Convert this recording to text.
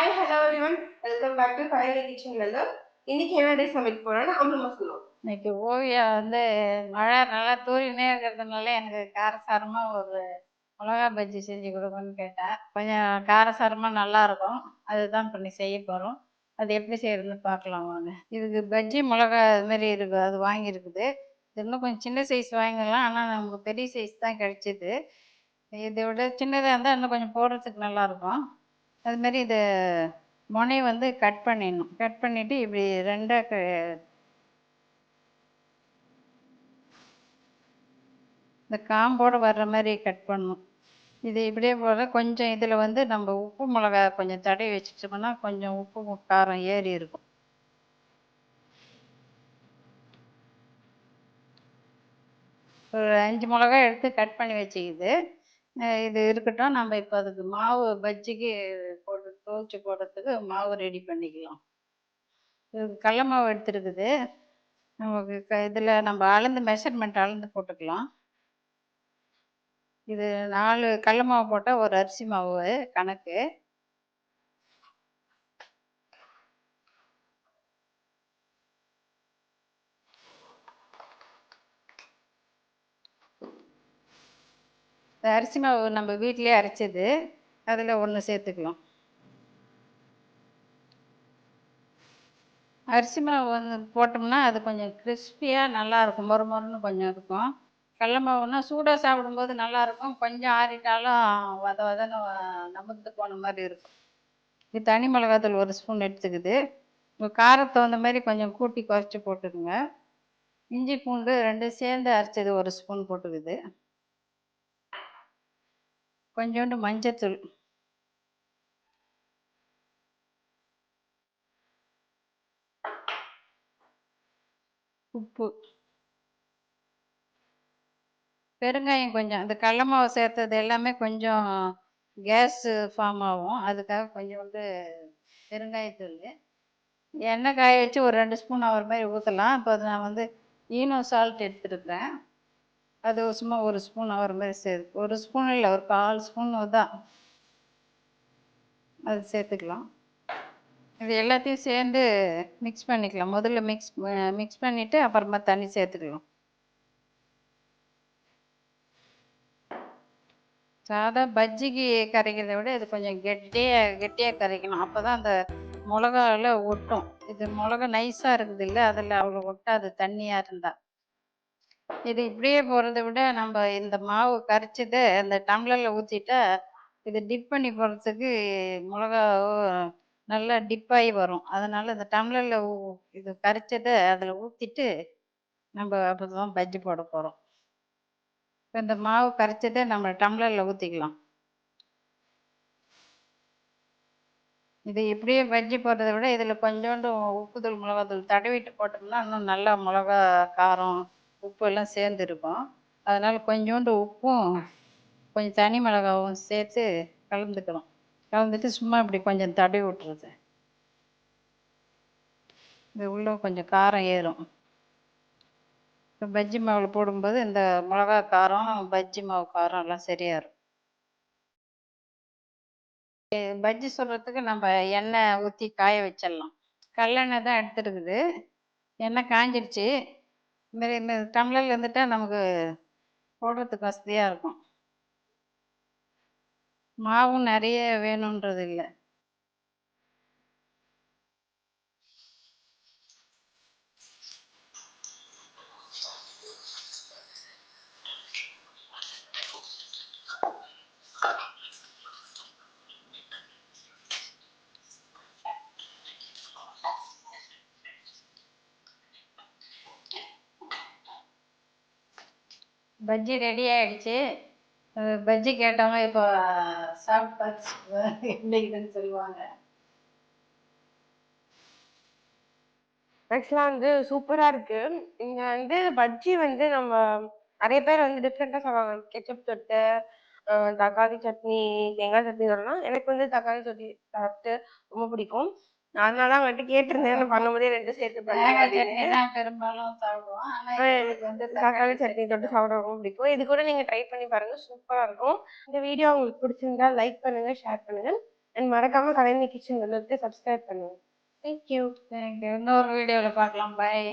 Hi hello everyone welcome back to final கிச்சன்லேருந்து இன்னைக்கு என்ன சமைக்க போறோம்னா அம்மா சொல்லுவோம். இன்னைக்கு ஓவியா வந்து மழை நல்லா தூரினே இருக்கிறதுனால எனக்கு காரசாரமாக ஒரு மிளகா பஜ்ஜி செஞ்சு கொடுங்கன்னு கேட்டேன் கொஞ்சம் காரசாரமாக நல்லா இருக்கும். அதுதான் இப்போ நீ செய்ய போகிறோம் அது எப்படி செய்யறதுன்னு பார்க்கலாம் வாங்க. இதுக்கு பஜ்ஜி மிளகா அது மாதிரி இருக்கு அது வாங்கியிருக்குது. இது இன்னும் கொஞ்சம் சின்ன சைஸ் வாங்கிடலாம். ஆனால் நமக்கு பெரிய சைஸ் தான் கிடைச்சிது. இதை விட சின்னதாக இருந்தால் இன்னும் கொஞ்சம் போடுறதுக்கு நல்லாயிருக்கும் அதுமாரி இதை முனையை வந்து கட் பண்ணிடணும். கட் பண்ணிவிட்டு இப்படி ரெண்டாக க இந்த காம்போடு வர்ற மாதிரி கட் பண்ணணும். இது இப்படியே போல் கொஞ்சம் இதில் வந்து நம்ம உப்பு மிளகா கொஞ்சம் தடவி வச்சுட்டோம்னா கொஞ்சம் உப்பு காரம் ஏறி இருக்கும். ஒரு அஞ்சு மிளகா எடுத்து கட் பண்ணி வச்சுக்கிது. இது இருக்கட்டும். நம்ம இப்போ அதுக்கு மாவு பஜ்ஜிக்கு போட்டு துவைச்சி போடுறதுக்கு மாவு ரெடி பண்ணிக்கலாம். இது கடல மாவு எடுத்துருக்குது. நமக்கு க இதில் நம்ம அளந்து மெஷர்மெண்ட் அளந்து போட்டுக்கலாம். இது நாலு கடல மாவு போட்டால் ஒரு அரிசி மாவு கணக்கு. அரிசி மாவு நம்ம வீட்டிலே அரைச்சது அதில் ஒன்று சேர்த்துக்கலாம். அரிசி மாவு வந்து போட்டோம்னா அது கொஞ்சம் கிறிஸ்பியாக நல்லாயிருக்கும் மொறு மொறுன்னு கொஞ்சம் இருக்கும். கடல மாவுனா சூடாக சாப்பிடும்போது நல்லாயிருக்கும் கொஞ்சம் ஆறிட்டாலும் வத வதன்னு நமுந்து போன மாதிரி இருக்கும். இது தனி மிளகாத்தூள் ஒரு ஸ்பூன் எடுத்துக்குது. உங்கள் காரத்தை தகுந்த மாதிரி கொஞ்சம் கூட்டி குறைச்சி போட்டுக்குங்க இஞ்சி பூண்டு ரெண்டும் சேர்ந்து அரைச்சது ஒரு ஸ்பூன் போட்டுக்குது. கொஞ்சோண்டு மஞ்சத்தூள். உப்பு. பெருங்காயம் கொஞ்சம் அந்த கடல மாவு சேர்த்தது எல்லாமே கொஞ்சம் கேஸு ஃபார்ம் ஆகும். அதுக்காக கொஞ்சம் வந்து பெருங்காயத்தூள். எண்ணெய் காய வச்சு ஒரு ரெண்டு ஸ்பூன் ஆகிற மாதிரி ஊற்றலாம் இப்போ அது நான் வந்து ஈனோ சால்ட் எடுத்துருந்தேன் அது சும்மா ஒரு ஸ்பூன் ஆகிற மாதிரி சேர்த்து ஒரு ஸ்பூன் இல்லை ஒரு கால் ஸ்பூன் தான். அது சேர்த்துக்கலாம். இது எல்லாத்தையும் சேர்ந்து மிக்ஸ் பண்ணிக்கலாம். முதல்ல மிக்ஸ் மிக்ஸ் பண்ணிவிட்டு அப்புறமா தண்ணி சேர்த்துக்கலாம். சாதா பஜ்ஜிக்கு கரைக்கிறத விட இது கொஞ்சம் கெட்டியாக கெட்டியாக கரைக்கணும். அப்போ தான் அந்த மிளகாவில் ஒட்டும். இது மிளகா நைஸாக இருக்குது இல்லை அதில் அவ்வளோ ஒட்டாது தண்ணியாக இருந்தால் இது இப்படியே போகிறத விட நம்ம இந்த மாவு கரைச்சதை அந்த டம்ளரில் ஊற்றிட்டா இது டிப் பண்ணி போகிறதுக்கு மிளகா நல்லா டிப்பாகி வரும். அதனால் இந்த டம்ளரில் இது கரைச்சதை அதில் ஊற்றிட்டு நம்ம அப்போ தான் பஜ்ஜி போட போகிறோம் இப்போ இந்த மாவு கரைச்சதை நம்ம டம்ளரில் ஊற்றிக்கலாம் இது இப்படியே பஜ்ஜி போடுறத விட இதில் கொஞ்சோண்டு உப்புத்தூள் மிளகாத்தூள் தடவிட்டு போட்டோம்னா இன்னும் நல்லா மிளகா காரம் உப்பு எல்லாம் சேர்ந்து இருக்கும் அதனால் கொஞ்சோண்டு உப்பும் கொஞ்சம் தனி மிளகாவும் சேர்த்து கலந்துக்கணும். கலந்துட்டு சும்மா இப்படி கொஞ்சம் தடவி விட்டுறது. இது உள்ள கொஞ்சம் காரம் ஏறும். பஜ்ஜி மாவில் போடும்போது இந்த மிளகா காரம் பஜ்ஜி மாவு காரம் எல்லாம் சரியா இருக்கும் பஜ்ஜி சொல்கிறதுக்கு நம்ம எண்ணெய் ஊற்றி காய வச்சிடலாம். கல்லெண்ணெய் தான் எடுத்துருக்குது. எண்ணெய் காஞ்சிடுச்சு இதுமாரி இந்த டம்ளரில் இருந்துட்டா நமக்கு போடுறதுக்கு வசதியாக இருக்கும். மாவும் நிறைய வேணுன்றது இல்லை பஜ்ஜி ரெடி ஆயிடுச்சு. பஜ்ஜி கேட்டவங்க இப்போ சாப்பிட்டு பார்த்து சொல்லுவாங்க. ஆக்சுவலாக வந்து சூப்பராக இருக்கு. இங்கே வந்து பஜ்ஜி வந்து நம்ம நிறைய பேர் வந்து டிஃப்ரெண்ட்டாக சொல்லுவாங்க கெச்சப் தொட்டு தக்காளி சட்னி தேங்காய் சட்னி சொல்லலாம் எனக்கு வந்து தக்காளி சட்னி சாப்பிட்டு ரொம்ப பிடிக்கும். அதனால தான் அவங்கள்ட்ட கேட்டிருந்தேன். பண்ணும்போதே ரெண்டு சேர்த்து பெரும்பாலும் சாப்பிடுவோம். ஆனால் எங்களுக்கு வந்து தக்காளி சட்னி தொட்டு சாப்பிட ரொம்ப பிடிக்கும். இது கூட நீங்க ட்ரை பண்ணி பாருங்க. சூப்பரா இருக்கும். இந்த வீடியோ உங்களுக்கு பிடிச்சிருந்தா லைக் பண்ணுங்க ஷேர் பண்ணுங்க. அண்ட் மறக்காம கலைஞர் கிச்சன் வந்துட்டு சப்ஸ்கிரைப் பண்ணுங்க. தேங்க்யூ தேங்க்யூ இன்னொரு வீடியோவில் பார்க்கலாம். பாய்